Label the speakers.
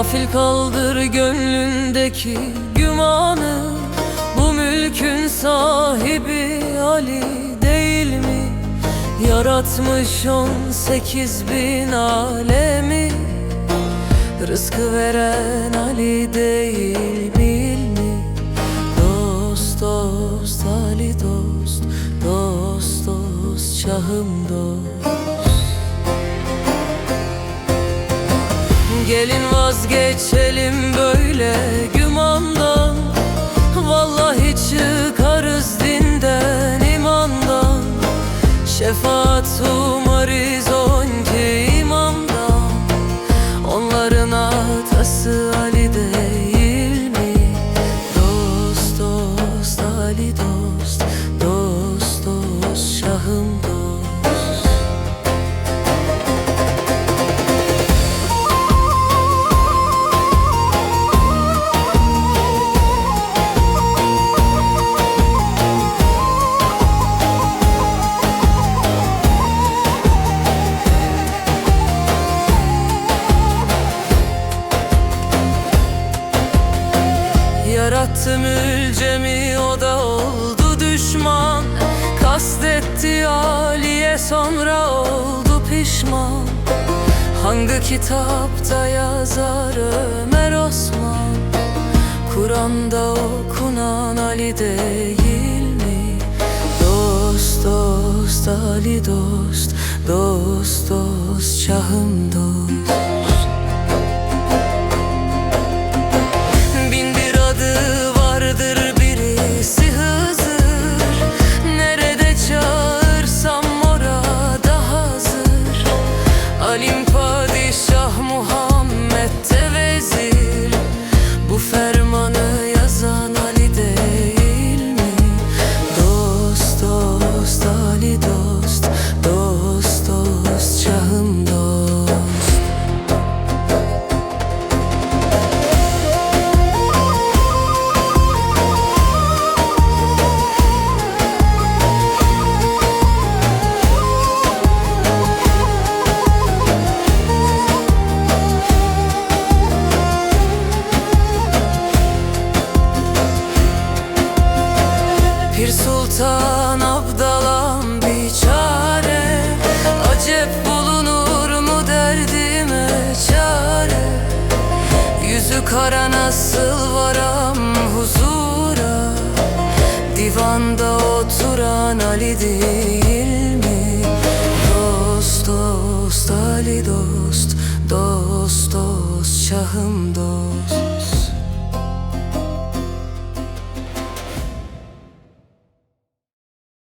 Speaker 1: Gafil kaldır gönlündeki gümanı Bu mülkün sahibi Ali değil mi? Yaratmış on sekiz bin alemi Rızkı veren Ali değil bil mi? Dost dost Ali dost Dost dost şahım dost Gelin vazgeçelim böyle gümandan. Vallahi çıkarız dinden imandan. Şefaat umarız Yarattım ülcemi o da oldu düşman. Kastetti Ali'ye sonra oldu pişman. Hangi kitapta yazar Ömer Osman? Kur'an'da okunan Ali değil mi? Dost dost Ali dost Dost dost şahım dost kara nasıl varam huzura Divanda oturan Ali değil mi? Dost dost Ali dost Dost dost şahım dost